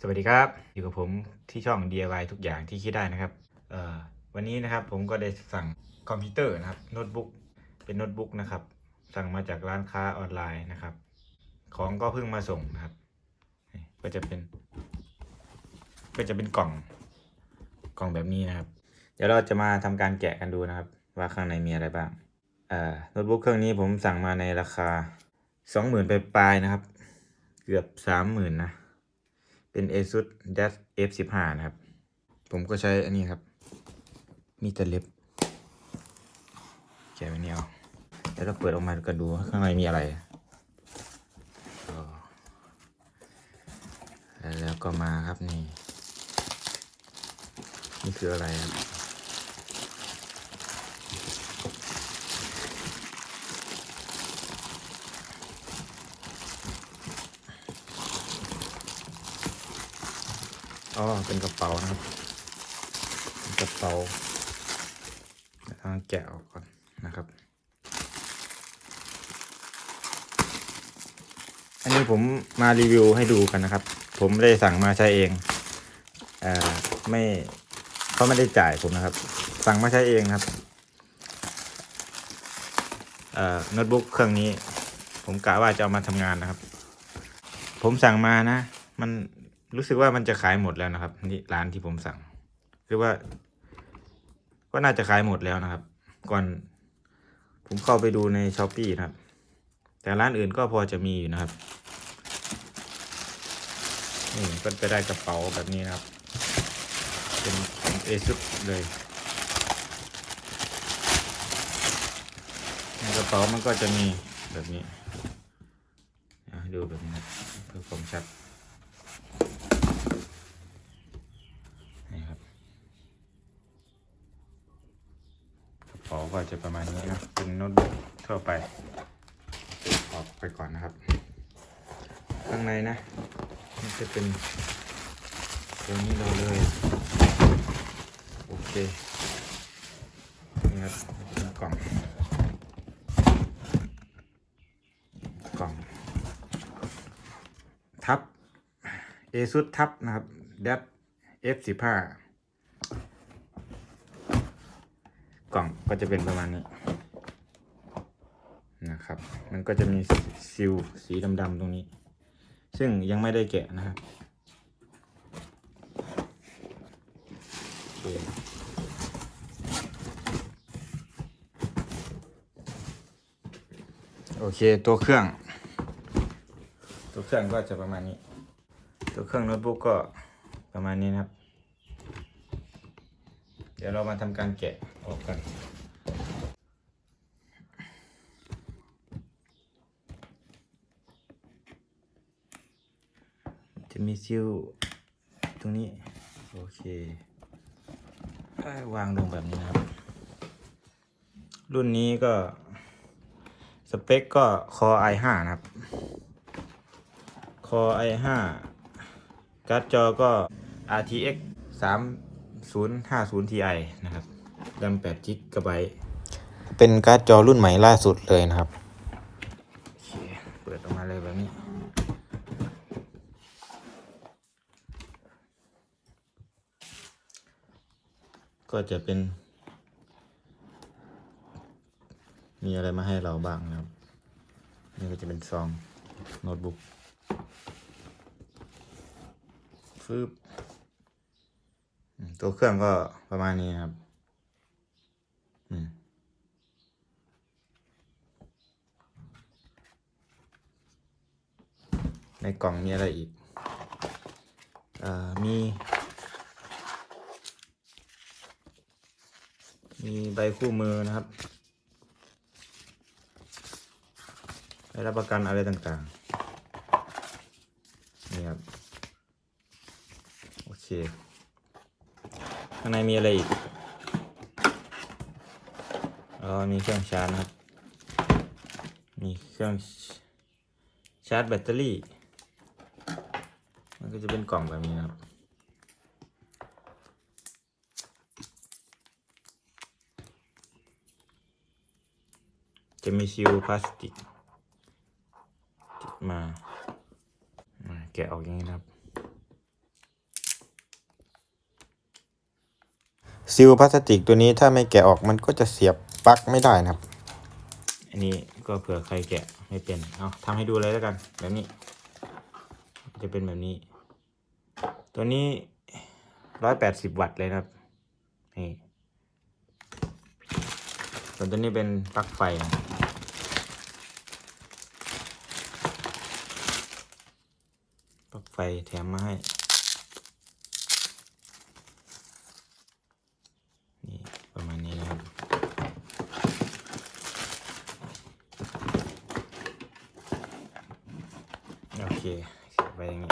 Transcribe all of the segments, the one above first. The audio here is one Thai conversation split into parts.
สวัสดีครับ อยู่กับผมที่ช่อง DIY ทุกอย่างที่คิดได้นะครับวันนี้นะครับผมก็ได้สั่งคอมพิวเตอร์นะครับโน้ตบุ๊กเป็นโน้ตบุ๊กนะครับ สั่งมาจากร้านค้าออนไลน์นะครับ ของก็เพิ่งมาส่งนะครับ ก็จะเป็น ก็จะเป็นกล่องกล่องแบบนี้นะครับ เดี๋ยวเราจะมาทำการแกะกันดูนะครับ ว่าข้างในมีอะไรบ้างโน้ตบุ๊กเครื่องนี้ผมสั่งมาในราคาสองหมื่นไปปลายๆนะครับ เกือบสามหมื่นนะ เป็น ASUS Dash F15 นะครับ ผมก็ใช้อันนี้ครับ มีแต่เล็บแกะไม่เนี่เอาแล้วเราเปิดออกมากันดูข้างในมีอะไร แล้วก็มาครับนี่ นี่คืออะไรครับ อ๋อเป็นกระเป๋านะครับกระเป๋าเดี๋ยวทางแกะออกก่อนนะครับ อันนี้ผมมารีวิวให้ดูกันนะครับ ผมไม่ได้สั่งมาใช้เองเอ่อไม่เขาไม่ได้จ่ายผมนะครับ สั่งมาใช้เองครับเอ่อโน้ตบุ๊กเครื่องนี้ ผมกะว่าจะเอามาทำงานนะครับ ผมสั่งมานะ มัน รู้สึกว่ามันจะขายหมดแล้วนะครับ นี่ร้านที่ผมสั่ง คือว่า ก็น่าจะขายหมดแล้วนะครับ ก่อน ผมเข้าไปดูในช้อปปีนะครับ แต่ร้านอื่นก็พอจะมีอยู่นะครับนี่ก็จะได้กระเป๋าแบบนี้นะครับ เป็นของเอซุเลยในกระเป๋ามันก็จะมีแบบนี้ดูแบบนี้เพื่อความชัด จะประมาณนี้นะเป็นโน้ตบุ๊กทั่วไปออกไปก่อนนะครับ ข้างในนะ มันจะเป็นตัวนี้เราเลย โอเค นี่ครับกล่อง กล่อง ทับ ASUS ทับนะครับ d ด f 15 ก็จะเป็นประมาณนี้นะครับ มันก็จะมีซิลสีดำๆตรงนี้ ซึ่งยังไม่ได้แกะนะครับโอเคตัวเครื่อง ตัวเครื่องก็จะประมาณนี้ ตัวเครื่องโน้ตบุ๊กก็ประมาณนี้นะครับ เดี๋ยวเรามาทำการแกะออกกัน มีซิลตรงนี้ โอเคได้วางลงแบบนี้นะครับ รุ่นนี้ก็ สเปคก็ Core i5 นะครับ Core i5 การ์ดจอก็ RTX 3050 Ti นะครับแรม8 g b เป็นการ์ดจอรุ่นใหม่ล่าสุดเลยนะครับ โอเค เปิดออกมาเลยแบบนี้ ก็จะเป็น มีอะไรมาให้เราบ้างนะครับ นี่ก็จะเป็นซองโน้ตบุ๊กฟืบอืมตัวเครื่องก็ประมาณนี้ครับในกล่องมีอะไรอีกอมี มีใบคู่มือนะครับใบรับประกันอะไรต่างๆ นี่ครับ โอเค ข้างในมีอะไรอีกอ๋อมีเครื่องชาร์จนะครับ มีเครื่องชาร์จแบตเตอรี่ มันก็จะเป็นกล่องแบบนี้นะครับ จะมีซิลพลาสติกติดมาแกะออกอย่างนี้นะครับซิลพลาสติกตัวนี้ถ้าไม่แกะออกมันก็จะเสียบปลั๊กไม่ได้นะครับ อันนี้ก็เผื่อใครแกะไม่เป็นเอาทำให้ดูเลยแล้วกัน แบบนี้ จะเป็นแบบนี้ ตัวนี้ร้อยแปดสิบวัตต์เลยนะครับนี่ส่วนตัวนี้เป็นปลั๊กไฟนะ ไฟแถมมาให้ นี่ ประมาณนี้นะครับ โอเคเสียบไปอย่างนี้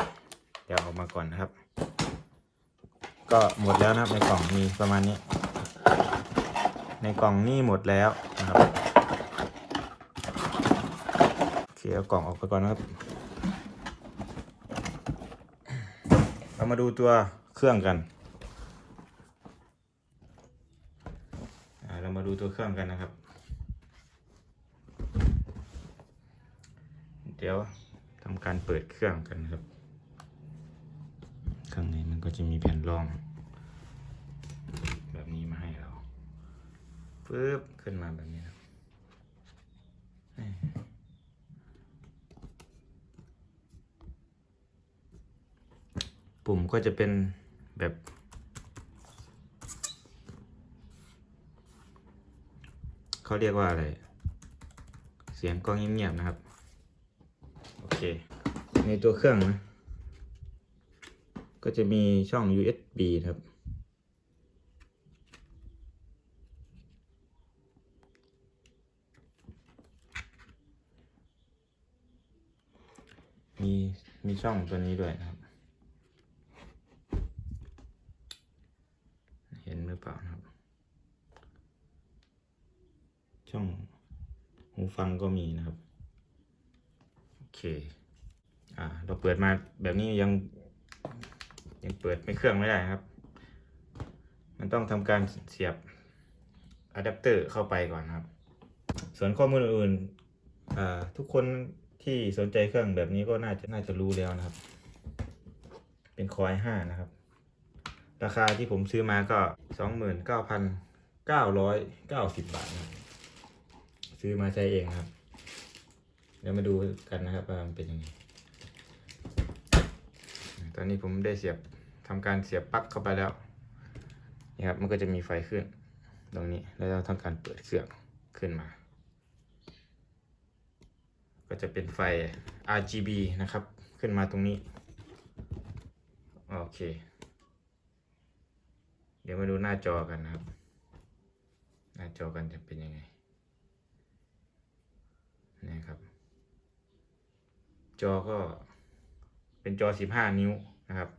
เดี๋ยวเออกมาก่อนนะครับ ก็หมดแล้วนะครับ ในกล่องมีประมาณนี้ ในกล่องนี่หมดแล้วนะครับ โอเคเอากล่องออกไปก่อนนะครับ เรามาดูตัวเครื่องกัน เรามาดูตัวเครื่องกันนะครับ เดี๋ยวทำการเปิดเครื่องกันครับ ข้างในมันก็จะมีแผ่นรอง แบบนี้มาให้เราปึ๊บขึ้นมาแบบนี้ครั ปุ่มก็จะเป็นแบบเขาเรียกว่าอะไร เสียงกล้องเงียบๆนะครับ โอเค ในตัวเครื่องนะ ก็จะมีช่อง USB นะครับ มีมีช่องตัวนี้ด้วยนะครับ เห็นหรือเปล่านะครับ ช่องหู ฟังก็มีนะครับ โอเค อ่า เราเปิดมาแบบนี้ยัง ยังเปิดไม่เครื่องไม่ได้ครับ มันต้องทำการเสียบอะแดปเตอร์เข้าไปก่อนครับ ส่วนข้อมูลอื่นอ่าทุกคนที่สนใจเครื่องแบบนี้ก็น่าจะน่าจะรู้แล้วนะครับ เป็นคอยห้านะครับ ราคาที่ผมซื้อมาก็สองหมื่นเก้าพันเก้าร้อยเก้าสิบบาทนะ ซื้อมาใช้เองครับ เดี๋ยวมาดูกันนะครับว่ามันเป็นยังไง ตอนนี้ผมได้เสียบทำการเสียบปลั๊กเข้าไปแล้วนี่ครับมันก็จะมีไฟขึ้น ตรงนี้แล้วเราทำการเปิดเครื่องขึ้นมา ก็จะเป็นไฟ RGB นะครับ ขึ้นมาตรงนี้ โอเค เดี๋ยวมาดูหน้าจอกันนะครับ หน้าจอกันจะเป็นยังไงนี่ครับ จอก็เป็นจอ 15 นิ้วนะครับ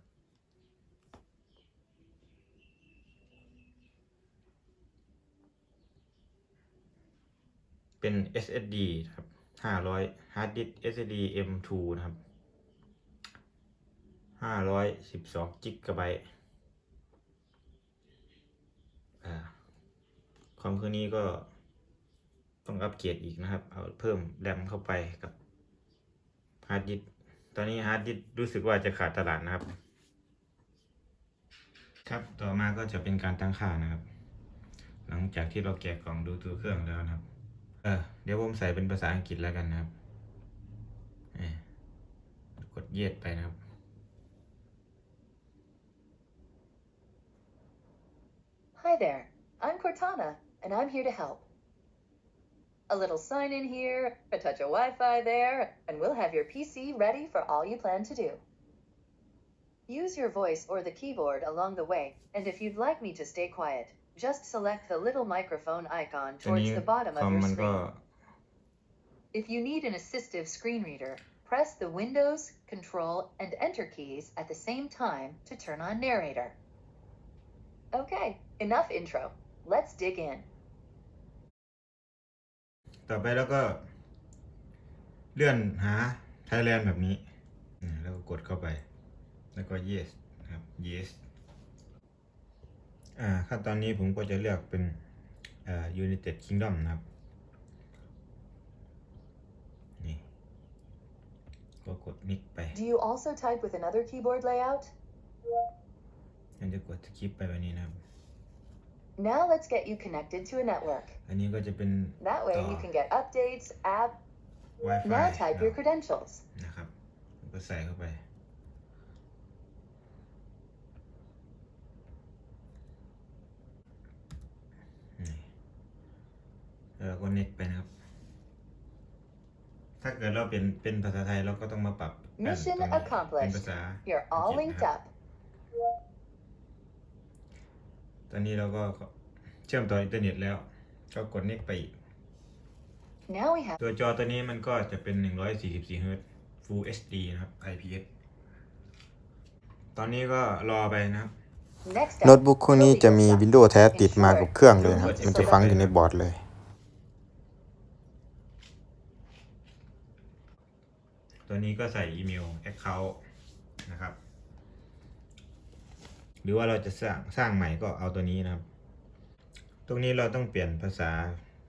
เป็น SSD ครับ500 hard disk SSD M2 นะครับ512 g b อ่าคอมเครื่องนี้ก็ต้องอัปเกรดอีกนะครับ เอาเพิ่มแรมเข้าไปกับ ฮาร์ดดิสตอนนี้ฮาร์ดดิสรู้สึกว่าจะขาดตลาดนะครับ ครับต่อมาก็จะเป็นการตั้งค่านะครับ หลังจากที่เราแกะกล่องดูตัวเครื่องแล้วนะครับ เออเดี๋ยวผมใส่เป็นภาษาอังกฤษแล้วกันนะครับเอ่กดเย็ดไปนะครับ Hi there, I'm Cortana, and I'm here to help. A little sign in here, a touch of Wi Fi there, and we'll have your PC ready for all you plan to do. Use your voice or the keyboard along the way, and if you'd like me to stay quiet, just select the little microphone icon towards the bottom of your screen. If you need an assistive screen reader, press the Windows, Control, and Enter keys at the same time to turn on narrator. Okay, enough intro. Let's dig in. ต่อไปแล้วก็ เลื่อนหา Thailand แบบนี้อ่าแล้วก็กดเข้าไป แล้วก็ yes นะครับ yes อ่าขั้นตอนนี้ผมก็จะเลือกเป็นอ่า United Kingdom นะครับ นี่ ก็กดนิกไป Do you also type with another keyboard layout? มันจะกดสกิปไปแบบนี้นะครับ Now let's get you connected to a network. อันนี้ก็จะเป็น That way Duh. you can get updates, app. Wi-Fi Now type your นะ credentials. นะครับก็ใส่เข้าไป นี่แล้วเราก็เน็กไปนะครับ ถ้าเกิดเราเป็นเป็นภาษาไทยเราก็ต้องมาปรับแป้น Mission ตรงนี้เป็น accomplished. ภาษา You're all Okay, linked huh? up. ตอนนี้เราก็เชื่อมต่ออินเทอร์เน็ตแล้ว ก็กดเน็กไปอีก Now we have ตัวจอตัวนี้มันก็จะเป็น 144 Hz Full HD นะครับ IPS ตอนนี้ก็รอไปนะครับ next โน้ต up. บุ๊กคู่นี้จะมี Windows แท้ติดมากับเครื่องเลยนะครับ มันจะฝังอยู่ในบอร์ดเลย ตัวนี้ก็ใส่อีเมล Account นะครับ หรือว่าเราจะสร้างสร้างใหม่ก็เอาตัวนี้นะครับ ตรงนี้เราต้องเปลี่ยนภาษา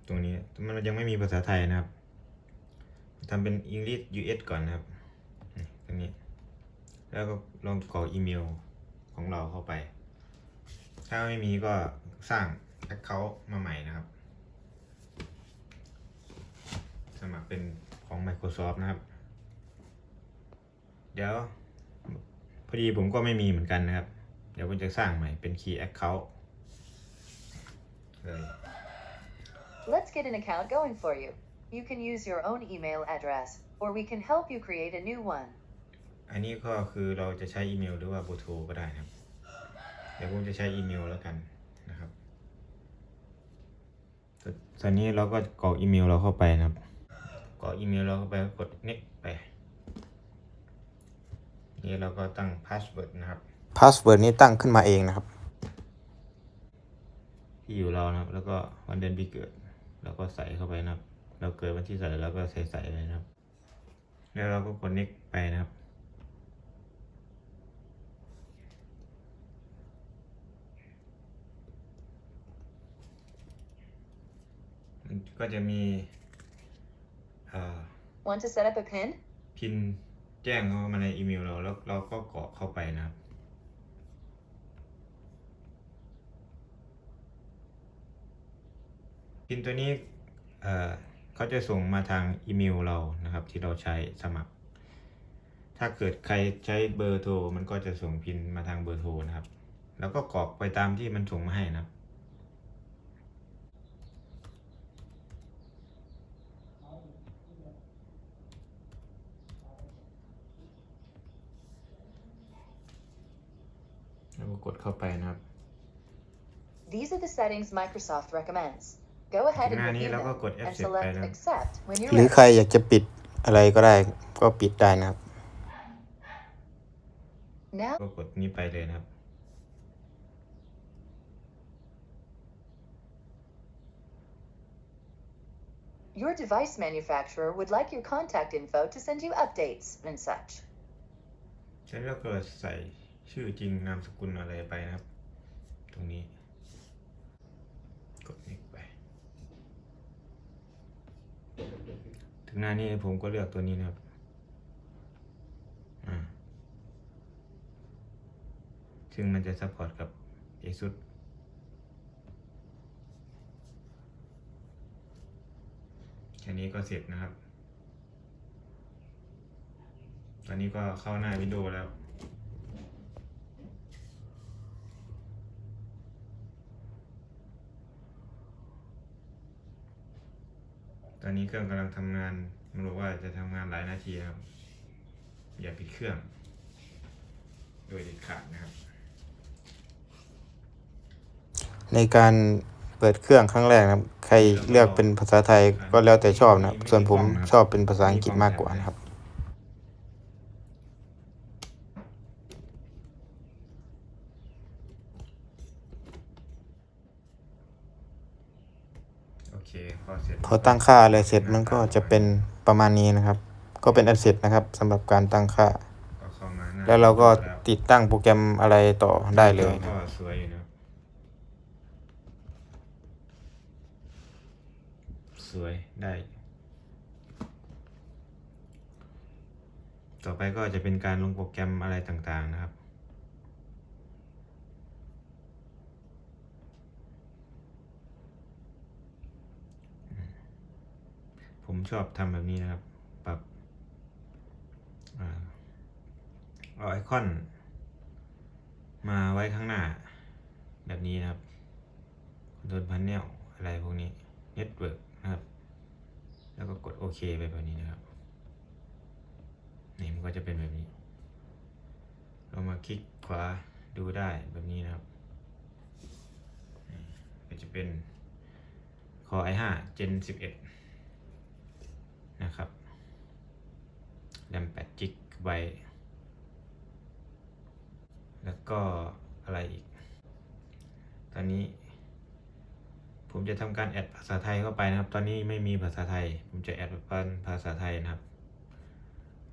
ตรงนี้มันยังไม่มีภาษาไทยนะครับทำเป็น English US ก่อนนะครับตรงนี้ แล้วก็ลองกรอกอีเมลของเราเข้าไป ถ้าไม่มีก็สร้าง Account มาใหม่นะครับ สมัครเป็นของ Microsoft นะครับ เดี๋ยว พอดีผมก็ไม่มีเหมือนกันนะครับ เดี๋ยวผมจะสร้างใหม่เป็น Key Account เลย Let's get an account going for you. You can use your own email address, or we can help you create a new one. อันนี้ก็คือเราจะใช้อีเมลหรือว่าเบอร์โทรก็ได้นะครับ เดี๋ยวผมจะใช้อีเมลแล้วกันนะครับตตอนนี้เราก็กรอกอีเมลเราเข้าไปนะครับ กรอกอีเมลเราเข้าไปก็กด next ไป นี่เราก็ตั้ง password นะครับ พาสเวิร์ดนี้ตั้งขึ้นมาเองนะครับที่อยู่เรานะครับ แล้วก็วันเดือนปีเกิดเราก็ใส่เข้าไปนะครับ เราเกิดวันที่ใส่แล้วก็ใส่ใส่ไปนะครับ แล้วเราก็กด next ไปนะครับมันก็จะมีเอ่อ Want to set up a pin? พินแจ้งเข้ามาในอีเมลเราแล้วเราก็กรอกเข้าไปนะครับ พินตัวนี้เอ่อเขาจะส่งมาทางอีเมลเรานะครับ ที่เราใช้สมัคร ถ้าเกิดใครใช้เบอร์โทรมันก็จะส่งพินมาทางเบอร์โทรนะครับ แล้วก็กรอกไปตามที่มันส่งมาให้นะครับแล้วก็กดเข้าไปนะครับ These are the settings Microsoft recommends. Go ahead ถึง and หน้านี้ review เราก็ them กด and F10 ไป select นะครับ accept when you're หรือ ready. ใครอยากจะปิดอะไรก็ได้ก็ปิดได้นะครับ Now ก็กดนี้ไปเลยนะครับ Your device manufacturer would like your contact info to send you updates and such. ฉะนั้นเราก็ใส่ชื่อจริงนามสกุลอะไรไปนะครับ ตรงนี้ กดนี้ไป ถึง หน้านี้ผมก็เลือกตัวนี้นะครับซึ่งมันจะซัพพอร์ตกับ ASUS แค่นี้ก็เสร็จนะครับ ตอนนี้ก็เข้าหน้าวิดีโอแล้ว อนนี้เครื่องกำลังทำงานมันบอกว่าจะทำงานหลายนาทีครับ อย่าปิดเครื่อง โดยเด็ดขาดนะครับ ในการเปิดเครื่องครั้งแรกนะครับ ใครเลือกเป็นภาษาไทยก็แล้วแต่ชอบนะครับ ส่วนผมชอบเป็นภาษาอังกฤษมากกว่านะครับ โอ เคพอเสร็จพอตั้งค่าอะไรเสร็จมันก็จะเป็นประมาณนี้นะครับ ก็เป็นอันเสร็จนะครับสำหรับการตั้งค่า ก็เข้ามาหน้แล้วเราก็แล้วติดตั้งโปรแกรมอะไรต่อได้เลยนะ ก็สวยอยู่นะครับสวยได้ ต่อไปก็จะเป็นการลงโปรแกรมอะไรต่างๆนะครับ ชอบทำแบบนี้นะครับ ปรับเอาไอคอน มาไว้ข้างหน้า แบบนี้นะครับ Control Panel อะไรพวกนี้ Network นะครับ แล้วก็กดโอเคไปแบบนี้นะครับนี่มันก็จะเป็นแบบนี้ เรามาคลิกขวาดูได้แบบนี้นะครับ ก็จะเป็น Core i5 Gen 11 นะครับแรม 8 g b แล้วก็อะไรอีก ตอนนี้ ผมจะทำการแอดภาษาไทยเข้าไปนะครับ ตอนนี้ไม่มีภาษาไทย ผมจะแอดเป็นภาษาไทยนะครับ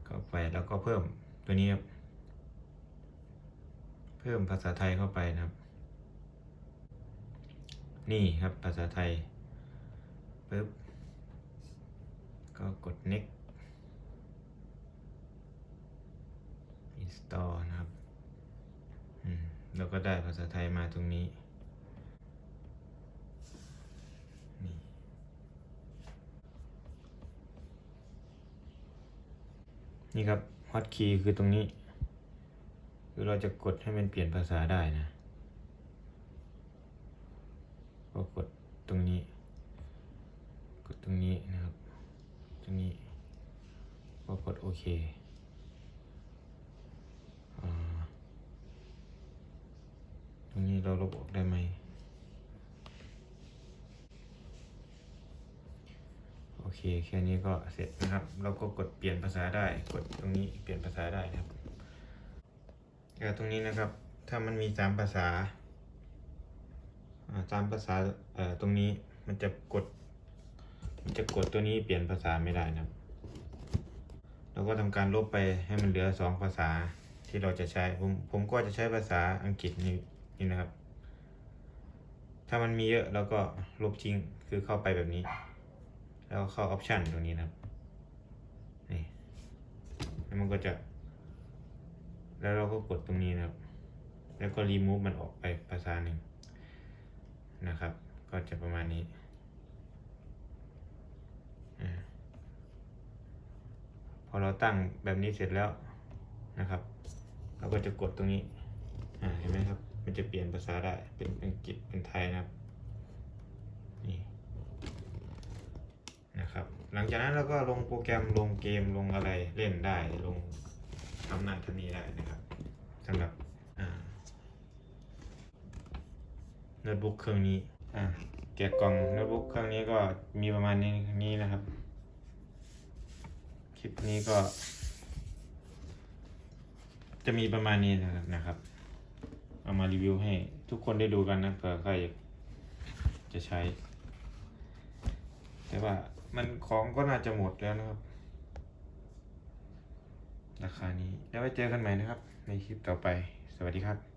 เข้าไปแล้วก็เพิ่มตัวนี้ครับเพิ่มภาษาไทยเข้าไปนะครับ นี่ครับภาษาไทยปึ๊บก็กด next install นะครับอืมแล้วก็ได้ภาษาไทยมาตรงนี้นี่นี่ครับ hotkey คือตรงนี้คือเราจะกดให้มันเปลี่ยนภาษาได้นะ ก็กดตรงนี้ กดตรงนี้นะครับ ตรงนี้ ก็กดโอเคอ่า ตรงนี้เราลบออกได้ไหมโอเคแค่นี้ก็เสร็จนะครับ เราก็กดเปลี่ยนภาษาได้ กดตรงนี้เปลี่ยนภาษาได้นะครับแล้วตรงนี้นะครับ ถ้ามันมีสามภาษาสามภาษาตรงนี้มันจะกด มันจะกดตัวนี้เปลี่ยนภาษาไม่ได้นะครับ เราก็ทำการลบไปให้มันเหลือสองภาษาที่เราจะใช้ ผมผมก็จะใช้ภาษาอังกฤษนี่ นี่นะครับ ถ้ามันมีเยอะเราก็ลบทิ้งคือเข้าไปแบบนี้ แล้วเข้าออปชันตรงนี้นะครับนี่แล้วมันก็จะ แล้วเราก็กดตรงนี้นะครับ แล้วก็รีมูฟมันออกไปภาษาหนึ่งนะครับ ก็จะประมาณนี้อ่าพอเราตั้งแบบนี้เสร็จแล้วนะครับ เราก็จะกดตรงนี้ อ่า เห็นไหมครับ มันจะเปลี่ยนภาษาได้ เป็นอังกฤษ เป็นไทยนะครับ นี่ นะครับ หลังจากนั้นเราก็ลงโปรแกรม ลงเกม ลงอะไร เล่นได้ ลงทำนั่นทำนี้ได้นะครับสำหรับโน้ตบุ๊กเครื่องนี้ อ่าแกะกล่องโน้ตบุ๊กเครื่องนี้ก็มีประมาณนี้นี้นะครับ คลิปนี้ก็ จะมีประมาณนี้นะครับ เอามารีวิวให้ทุกคนได้ดูกันนะเผื่อใครจะใช้ แต่ว่ามันของก็น่าจะหมดแล้วนะครับ ราคานี้แล้วไว้เจอกันใหม่นะครับ ในคลิปต่อไป สวัสดีครับ